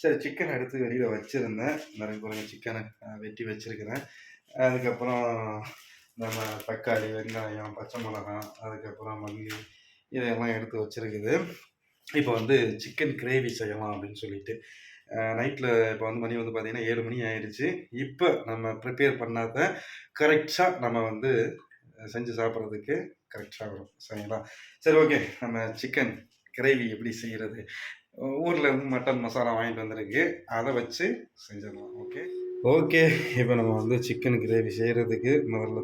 சரி சிக்கன் எடுத்து வெளியில் வச்சுருந்தேன். நிறைய குறைங்க சிக்கனை வெட்டி வச்சுருக்கிறேன். அதுக்கப்புறம் நம்ம தக்காளி வெங்காயம் பச்சை மிளகாய் அதுக்கப்புறம் மல்லி இதையெல்லாம் எடுத்து வச்சுருக்குது. இப்போ வந்து சிக்கன் கிரேவி செய்யலாம் அப்படின்னு சொல்லிட்டு நைட்டில் இப்போ வந்து மணி வந்து பார்த்திங்கன்னா ஏழு மணி ஆயிடுச்சு. இப்போ நம்ம ப்ரிப்பேர் பண்ணாத கரெக்டாக நம்ம வந்து செஞ்சு சாப்பிட்றதுக்கு கரெக்டாக வரும். சரிங்களா? சரி ஓகே நம்ம சிக்கன் கிரேவி எப்படி செய்கிறது ஊரில் இருந்து மட்டன் மசாலா வாங்கிட்டு வந்திருக்கு. அதை வச்சு செஞ்சிடலாம். ஓகே ஓகே இப்போ நம்ம வந்து சிக்கன் கிரேவி செய்கிறதுக்கு முதல்ல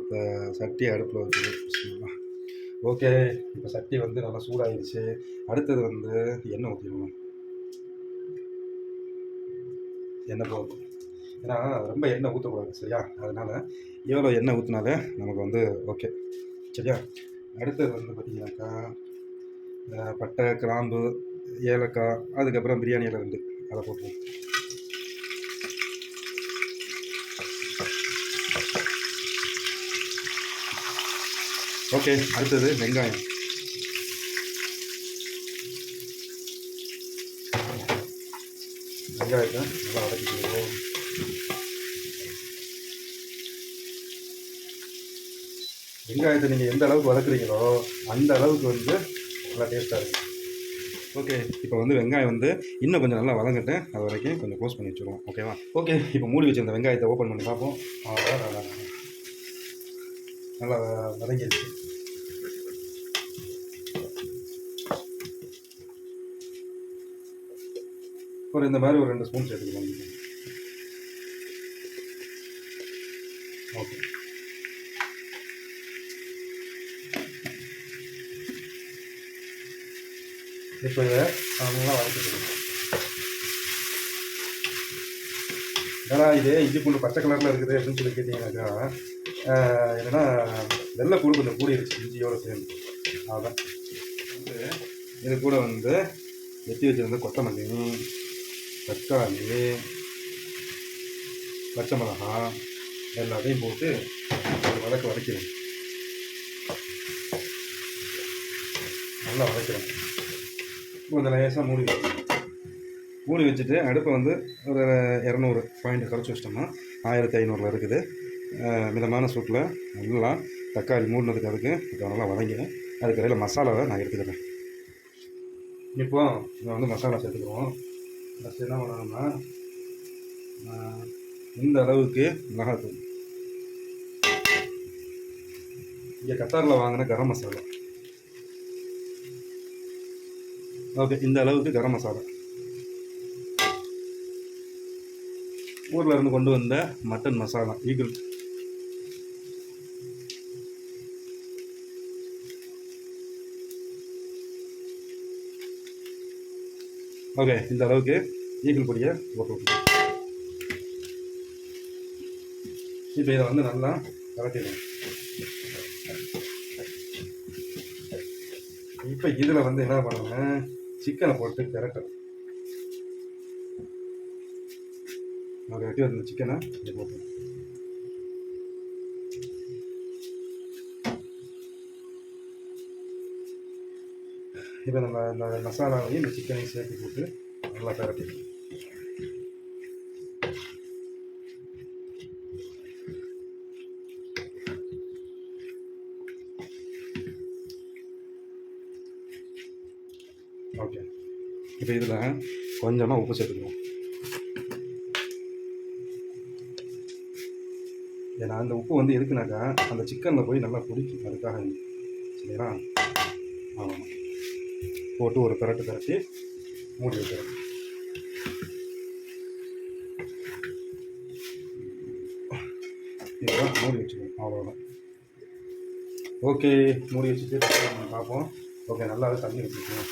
சட்டி அடுப்பில் வச்சுக்கலாம் ஓகே இப்போ சட்டி வந்து நல்லா சூடாயிடுச்சு. அடுத்தது வந்து எண்ணெய் ஊற்றிடணும் எண்ணெய் போகும் ஏன்னா ரொம்ப எண்ணெய் ஊற்றக்கூடாது சரியா? அதனால் எவ்வளோ எண்ணெய் ஊற்றினாலே நமக்கு வந்து ஓகே சரியா? அடுத்தது வந்து பார்த்திங்கனாக்கா பட்டை கிராம்பு ஏலக்காய் அதுக்கப்புறம் பிரியாணி இலை ரெண்டு அதை போட்டுருவோம். ஓகே அடுத்தது வெங்காயம். வெங்காயத்தை நல்லா வதக்கிக்குவோம் வெங்காயத்தை நீங்கள் எந்த அளவுக்கு வளர்க்குறீங்களோ அந்த அளவுக்கு வந்து நல்லா டேஸ்ட்டாக இருக்கும். ஓகே இப்போ வந்து வெங்காயம் வந்து இன்னும் கொஞ்சம் நல்லா வதங்கட்டு அது வரைக்கும் கொஞ்சம் க்ளோஸ் பண்ணி வச்சுருவோம். ஓகேவா ஓகே இப்போ மூடி வச்சிருந்த வெங்காயத்தை ஓப்பன் பண்ணி பார்ப்போம். நல்லா வதங்கிடுச்சு. ஒரு இந்த மாதிரி ஒரு ரெண்டு ஸ்பூன் சேர்த்துக்கலாம் ஓகே இப்போ இதை நல்லா வதக்கிட்டு ஏன்னா இது? இஞ்சி பூண்டு பச்சை கலரில் இருக்குது அப்படின்னு சொல்லி கேட்டிங்கனாக்கா என்னென்னா என்னன்னா வெள்ளை பூண்டு கொஞ்சம் கூடிருச்சு இஞ்சியோட சேர்ந்து. அதான். வந்து இது கூட வந்து வெட்டி வச்சிருந்த கொத்தமல்லி தக்காளி பச்சை மிளகா எல்லாத்தையும் போட்டு ஒரு வதக்க வதக்கிறேன். நல்லா வதக்கிறேன். கொஞ்சம் லேசாக மூடி மூடி வச்சுட்டு அடுப்பை வந்து ஒரு இரநூறு பாயிண்ட் குறைச்சி வச்சிட்டோம்னா ஆயிரத்தி ஐநூறுல இருக்குது. மிதமான சூட்டில் நல்லா தக்காளி மூடினதுக்கு அதுக்கு இப்போ நல்லா வதங்கிடும். அதுக்கு இடையில மசாலாவை நான் எடுத்துக்கிறேன். இப்போ இதை வந்து மசாலா சேர்த்துக்குவோம். ஃபஸ்ட் என்ன பண்ணணும்னா இந்த அளவுக்கு மிளகாத்தூள். இங்கே கத்தாரில் வாங்கின கரம் மசாலா. ஓகே இந்த அளவுக்கு கரம் மசாலா. ஊரில் இருந்து கொண்டு வந்த மட்டன் மசாலா ஈகிள் ஓகே இந்த அளவுக்கு ஈகிள் பொடியை போட்டு இப்போ இதை வந்து நல்லா கலட்டிடுவோம் இப்போ இதில் வந்து என்ன பண்ணுவேன் சிக்கனை போட்டு திரட்டணும் அதை வெட்டி வந்த சிக்கனை போட்டு. இப்போ நம்ம இந்த மசாலாவையும் இந்த சிக்கனையும் சேர்த்து போட்டு நல்லா பரட்டிடணும் ஓகே இப்போ இதில் கொஞ்சமாக உப்பு சேர்த்துக்கணும். ஏன்னா அந்த உப்பு வந்து எதுக்குனாக்கா அந்த சிக்கனில் போய் நல்லா பிடிக்கும் அதுக்காக சரிங்களா? ஆமாம். போட்டு ஒரு பிரட்டு பிரட்டி மூடி வைக்கிறேன் இதெல்லாம் மூடி வச்சுக்கணும் அவ்வளோதான் ஓகே மூடி வச்சுட்டு பார்ப்போம். ஓகே நல்லாவே தண்ணி வச்சுக்கணும்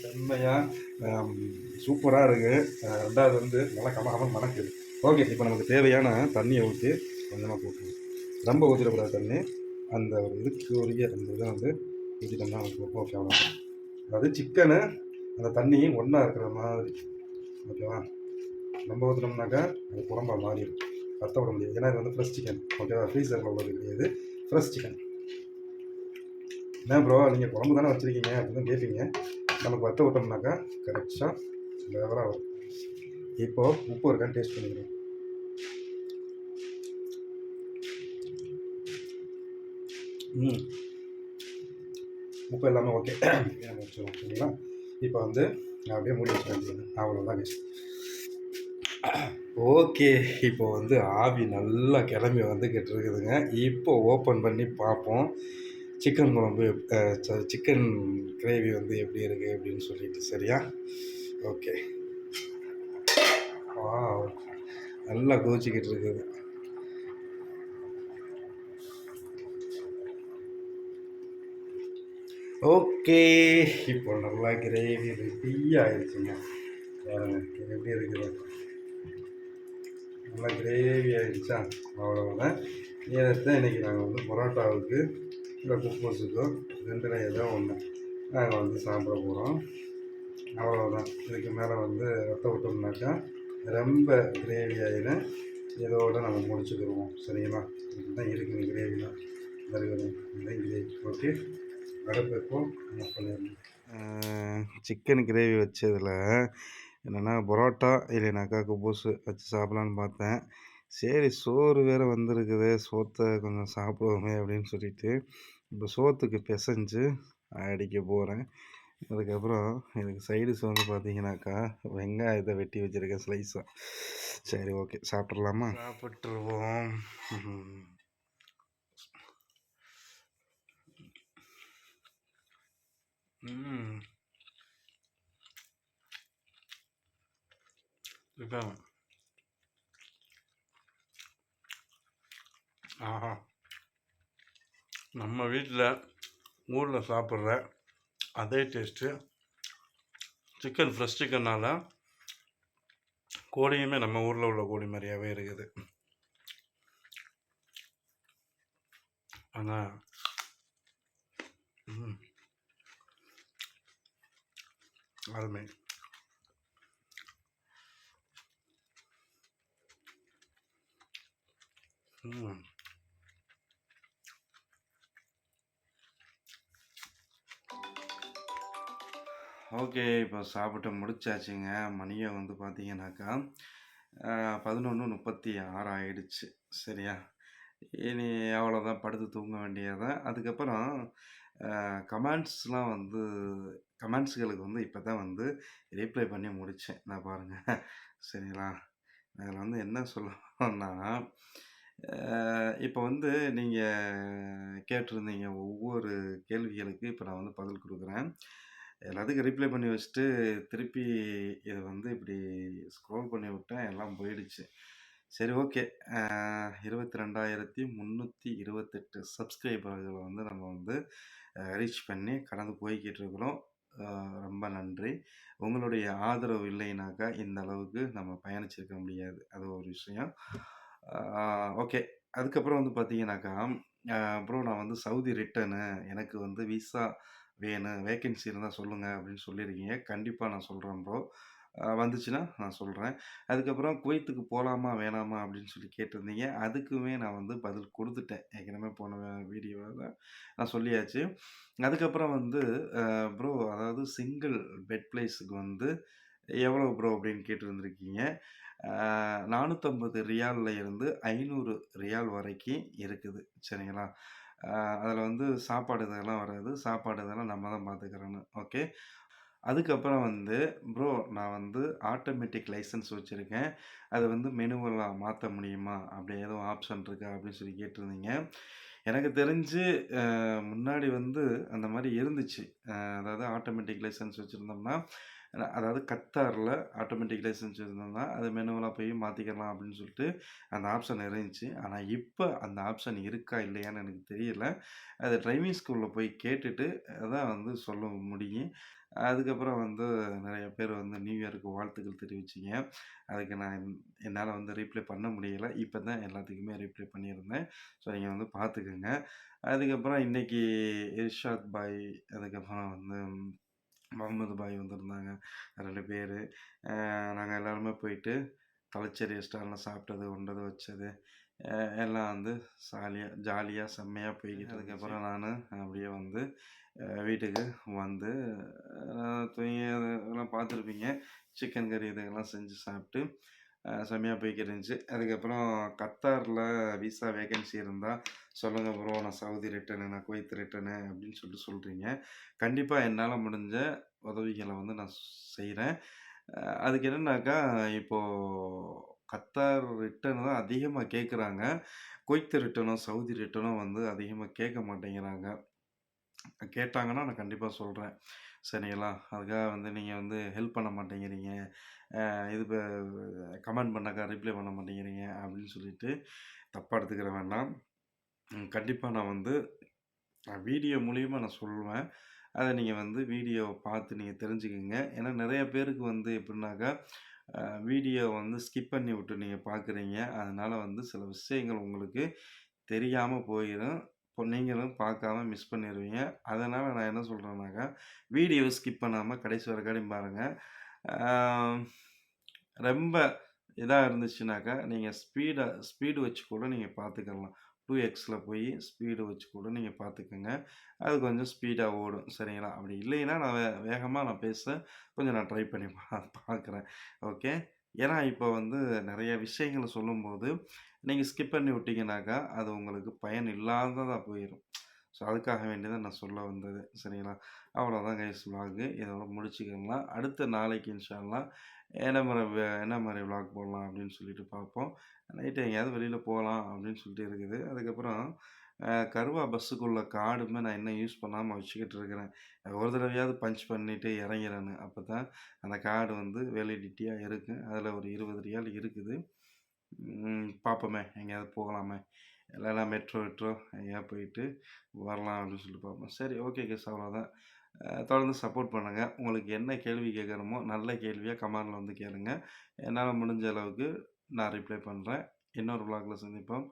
செம்மையாக சூப்பராக இருக்குது ரெண்டாவது வந்து நல்லா கமகமாக மணக்குது. ஓகே இப்போ நமக்கு தேவையான தண்ணியை ஊற்றி கொஞ்சமாக போட்டுருவோம். ரொம்ப ஊற்றிடக்கூடாது தண்ணி. அந்த ஒரு இதுக்கு உரிய அந்த இதை வந்து ஊற்றிட்டோம்னா நமக்கு ஓகே அவ்வளோ அதாவது சிக்கனு அந்த தண்ணியும் ஒன்றா இருக்கிற மாதிரி ஓகேவா ரொம்ப ஊற்றினோம்னாக்கா அது குழம்பா மாறிடும். கத்த விட முடியாது. ஏன்னா இது வந்து ஃப்ரெஷ் சிக்கன் ஓகேவா ஃப்ரீசரில் உள்ளது கிடையாது. ஃப்ரெஷ் சிக்கன் என்ன ப்ரோ நீங்கள் குழம்பு தானே வச்சுருக்கீங்க அப்படின்னு கேட்பீங்க நமக்கு வத்த விட்டோம்னாக்கா கரெக்டாக லெவலாக வரும். இப்போது உப்பு இருக்கான்னு டேஸ்ட் பண்ணிக்கிறோம். ம். உப்பு எல்லாமே ஓகே வச்சுருவோம் சரிங்களா இப்போ வந்து அப்படியே மூடி வச்சுருக்கேன் அவ்வளோதான் அவ்வளோதான் ஓகே இப்போ வந்து ஆவி நல்லா கிளம்பி வந்துக்கிட்டு இருக்குதுங்க. இப்போ ஓப்பன் பண்ணி பார்ப்போம். சிக்கன் குழம்பு சிக்கன் கிரேவி வந்து எப்படி இருக்குது அப்படின்னு சொல்லிட்டு சரியா? ஓகே. ஆ நல்லா கோச்சிக்கிட்டு இருக்குது. ஓகே. இப்போ நல்லா கிரேவி ரெடி ஆயிடுச்சுங்க. பாருங்க எப்படி இருக்குது நல்லா கிரேவி ஆயிடுச்சா? அவ்வளோதான் தான் இன்றைக்கி நாங்கள் வந்து பரோட்டாவுக்கு இல்லை குப்போஸுக்கோ ரெண்டில் ஏதோ ஒன்று நாங்கள் வந்து சாப்பிட போகிறோம் அவ்வளோதான் இதுக்கு மேலே வந்து ரத்த விட்டோம்னாக்கா ரொம்ப கிரேவி ஆகிடும் இதோடு நம்ம முடிச்சுக்கிடுவோம் சரிங்களா? இதுதான் இருக்குங்க கிரேவி தான். இதுதான் கிரேவி ஓகே. அடுப்பு நம்ம பண்ணிடணும் சிக்கன் கிரேவி வச்சதில் என்னென்னா பரோட்டா இல்லைனாக்கா குபூஸ் வச்சு சாப்பிட்லான்னு பார்த்தேன். சரி சோறு வேறு வந்திருக்குது. சோத்தை கொஞ்சம் சாப்பிடுவோமே அப்படின்னு சொல்லிட்டு இந்த சோத்துக்கு பிசைஞ்சு அடிக்க போகிறேன் அதுக்கப்புறம் எனக்கு சைடிஸ் வந்து பார்த்தீங்கன்னாக்கா வெங்காயத்தை வெட்டி வச்சுருக்கேன் ஸ்லைஸாக சரி ஓகே சாப்பிட்றலாமா சாப்பிட்ருவோம் இப்போ ஆஹா. நம்ம வீட்டில் ஊரில் சாப்பிட்ற அதே டேஸ்ட்டு சிக்கன் ஃப்ரெஷ் சிக்கனால் கோழியுமே நம்ம ஊரில் உள்ள கோழி மாதிரியாகவே இருக்குது. ஆனால் ம். அருமை. ம். ஓகே இப்போ சாப்பிட்டு முடிச்சாச்சுங்க. மணியை வந்து பார்த்தீங்கன்னாக்கா பதினொன்று முப்பத்தி ஆறு ஆயிடுச்சு. சரியா? இனி அவ்வளோதான் படுத்து தூங்க வேண்டியதான் அதுக்கப்புறம் கமெண்ட்ஸ்லாம் வந்து கமெண்ட்ஸுகளுக்கு வந்து இப்போ தான் வந்து ரீப்ளை பண்ணி முடித்தேன் நான் பாருங்கள் சரிங்களா? அதில் வந்து என்ன சொல்லணும்னா இப்போ வந்து நீங்கள் கேட்டிருந்தீங்க ஒவ்வொரு கேள்விகளுக்கு இப்போ நான் வந்து பதில் கொடுக்குறேன். எல்லாத்துக்கும் ரிப்ளை பண்ணி வச்சுட்டு திருப்பி இதை வந்து இப்படி ஸ்க்ரோல் பண்ணி விட்டேன். எல்லாம் போயிடுச்சு. சரி ஓகே இருபத்தி ரெண்டாயிரத்தி முந்நூற்றி இருபத்தெட்டு சப்ஸ்கிரைபர்களை வந்து நம்ம வந்து ரீச் பண்ணி கடந்து போய்கிட்டு இருக்கிறோம். ரொம்ப நன்றி. உங்களுடைய ஆதரவு இல்லைனாக்கா இந்த அளவுக்கு நம்ம பயணிச்சிருக்க முடியாது. அது ஒரு விஷயம். ஓகே அதுக்கப்புறம் வந்து பார்த்தீங்கன்னாக்கா அப்புறம் நான் வந்து சவுதி ரிட்டனு எனக்கு வந்து விசா வேணும் வேக்கன்சி இருந்தால் சொல்லுங்கள் அப்படின்னு சொல்லியிருக்கீங்க கண்டிப்பாக நான் சொல்கிறேன் ப்ரோ வந்துச்சுன்னா நான் சொல்கிறேன் அதுக்கப்புறம் குவைத்துக்கு போகலாமா வேணாமா அப்படின்னு சொல்லி கேட்டிருந்தீங்க. அதுக்குமே நான் வந்து பதில் கொடுத்துட்டேன். ஏற்கனவே போன வீடியோவில் நான் சொல்லியாச்சு. அதுக்கப்புறம் வந்து ப்ரோ அதாவது சிங்கிள் பெட் பிளேஸுக்கு வந்து எவ்வளோ ப்ரோ அப்படின்னு கேட்டுருந்துருக்கீங்க. நானூற்றம்பது ரியாலில் இருந்து ஐநூறு ரியால் வரைக்கும் இருக்குது. சரிங்களா? அதில் வந்து சாப்பாடு இதெல்லாம் வராது. சாப்பாடு இதெல்லாம் நம்ம தான் பார்த்துக்கிறோன்னு ஓகே? அதுக்கப்புறம் வந்து ப்ரோ நான் வந்து ஆட்டோமேட்டிக் லைசன்ஸ் வச்சுருக்கேன். அது வந்து மெனுவெல்லாம் மாற்ற முடியுமா? அப்படி எதுவும் ஆப்ஷன் இருக்கா? அப்படின்னு சொல்லி கேட்டிருந்தீங்க. எனக்கு தெரிஞ்சு முன்னாடி வந்து அந்த மாதிரி இருந்துச்சு. அதாவது ஆட்டோமேட்டிக் லைசன்ஸ் வச்சுருந்தோம்னா அதாவது கத்தாரில் ஆட்டோமேட்டிக் செஞ்சுருந்தோம்னா இருந்தோம்னா அது மெனுவலாக போய் மாற்றிக்கலாம் அப்படின்னு சொல்லிட்டு அந்த ஆப்ஷன் இருந்துச்சு. ஆனால் இப்போ அந்த ஆப்ஷன் இருக்கா இல்லையான்னு எனக்கு தெரியல. அது டிரைவிங் ஸ்கூலில் போய் கேட்டுட்டு அதான் வந்து சொல்ல முடியும் அதுக்கப்புறம் வந்து நிறைய பேர் வந்து நியூ இயருக்கு வாழ்த்துக்கள் தெரிவிச்சிங்க. அதுக்கு நான் என்னால் வந்து ரீப்ளை பண்ண முடியலை. இப்போ தான் எல்லாத்துக்குமே ரீப்ளை பண்ணியிருந்தேன். ஸோ நீங்கள் வந்து பார்த்துக்கோங்க. அதுக்கப்புறம் இன்றைக்கி இர்ஷாத் பாய் அதுக்கப்புறம் வந்து முகமது பாய் வந்திருந்தாங்க. ரெண்டு பேர். நாங்கள் எல்லாருமே போயிட்டு தலைச்சேரி ரெஸ்டாரண்ட்டில் சாப்பிட்டது உண்டது வச்சது எல்லாம் வந்து சாலியா ஜாலியா செம்மையா போய்க்கிட்டு அதுக்கப்புறம் நானு அப்படியே வந்து வீட்டுக்கு வந்து தூங்கி அதெல்லாம் பார்த்துருப்பீங்க. சிக்கன் கறி இதெல்லாம் செஞ்சு சாப்பிட்டு செம்மையாக செம்மையா போய்க்கிட்டு இருந்துச்சு. அதுக்கப்புறம் கத்தாரில் விசா வேகன்சி இருந்தால் சொல்லுங்கள் ப்ரோ. நான் சவுதி ரிட்டர்னு, நான் குவைத் ரிட்டர்னு அப்படின்னு சொல்லிட்டு சொல்கிறீங்க கண்டிப்பாக என்னால் முடிஞ்ச உதவிகளை வந்து நான் செய்கிறேன் அதுக்கு என்னன்னாக்கா, இப்போது கத்தார் ரிட்டர்ன் தான் அதிகமாக கேட்குறாங்க. குவைத் ரிட்டனும் சவுதி ரிட்டனும் வந்து அதிகமாக கேட்க மாட்டேங்கிறாங்க. கேட்டாங்கன்னா நான் கண்டிப்பாக சொல்கிறேன் சரிங்களா? அதுக்காக வந்து நீங்கள் வந்து ஹெல்ப் பண்ண மாட்டேங்கிறீங்க. இது இப்போ கமெண்ட் பண்ணாக்கா ரிப்ளை பண்ண மாட்டேங்கிறீங்க அப்படின்னு சொல்லிட்டு தப்பாக எடுத்துக்கிற வேண்டாம். கண்டிப்பாக நான் வந்து வீடியோ மூலியமா நான் சொல்லுவேன். அதை நீங்கள் வந்து வீடியோவை பார்த்து நீங்கள் தெரிஞ்சுக்கோங்க ஏன்னா நிறைய பேருக்கு வந்து எப்படின்னாக்கா, வீடியோ வந்து ஸ்கிப் பண்ணி விட்டு நீங்கள் பார்க்குறீங்க. அதனால் வந்து சில விஷயங்கள் உங்களுக்கு தெரியாமல் போயிடும் இப்போ நீங்களும் பார்க்காம மிஸ் பண்ணிடுவீங்க அதனால் நான் என்ன சொல்கிறேன்னாக்கா வீடியோ ஸ்கிப் பண்ணாமல் கடைசி வரைக்கும் பாருங்கள் ரொம்ப இதாக இருந்துச்சுனாக்கா, நீங்கள் ஸ்பீடை ஸ்பீடு வச்சு கூட நீங்கள் பார்த்துக்கலாம். டூ எக்ஸில் போய் ஸ்பீடு வச்சு கூட நீங்கள் பார்த்துக்கோங்க அது கொஞ்சம் ஸ்பீடாக ஓடும். சரிங்களா? அப்படி இல்லைன்னா நான் வே நான் பேச கொஞ்சம் நான் ட்ரை பண்ணி பா பார்க்குறேன். ஓகே. ஏன்னா இப்போ வந்து நிறைய விஷயங்கள சொல்லும்போது, நீங்கள் ஸ்கிப் பண்ணி விட்டிங்கனாக்கா அது உங்களுக்கு பயன் இல்லாததாக போயிடும் ஸோ அதுக்காக வேண்டி தான் நான் சொல்ல வந்தது. சரிங்களா? அவ்வளோதான் கைஸ் விளாகு. இதோட முடிச்சுக்கலாம். அடுத்த நாளைக்கு இன்ஷால்லாம் என்ன மாதிரி என்ன மாதிரி விளாக் போடலாம் அப்படின்னு சொல்லிட்டு பார்ப்போம். நைட்டு எங்கேயாவது வெளியில் போகலாம் அப்படின்னு சொல்லிட்டு இருக்குது. அதுக்கப்புறம் கருவா பஸ்ஸுக்குள்ள கார்டுமே நான் இன்னும் யூஸ் பண்ணாமல் வச்சுக்கிட்டு இருக்கிறேன். ஒரு தடவையாவது பஞ்ச் பண்ணிவிட்டு இறங்கிறேன்னு. அப்பதான் அந்த கார்டு வந்து வேலிடிட்டியாக இருக்கும். அதில் ஒரு 20 ரியால் இருக்குது. பார்ப்போமே எங்கேயாவது போகலாமே. இல்லைனா மெட்ரோ மெட்ரோ எங்கேயாவது போயிட்டு வரலாம் அப்படின்னு சொல்லிட்டு பார்ப்போம். சரி ஓகே கேஸ் அவ்வளோதான். தொடர்ந்து சப்போர்ட் பண்ணுங்கள் உங்களுக்கு என்ன கேள்வி கேட்குறமோ நல்ல கேள்வியாக கமெண்டில் வந்து கேளுங்க. என்னால் முடிஞ்ச அளவுக்கு நான் ரிப்ளை பண்ணுறேன் இன்னொரு விளாகில் சந்திப்போம்.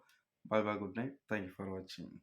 Bye bye good night. Thank you for வாட்சிங்.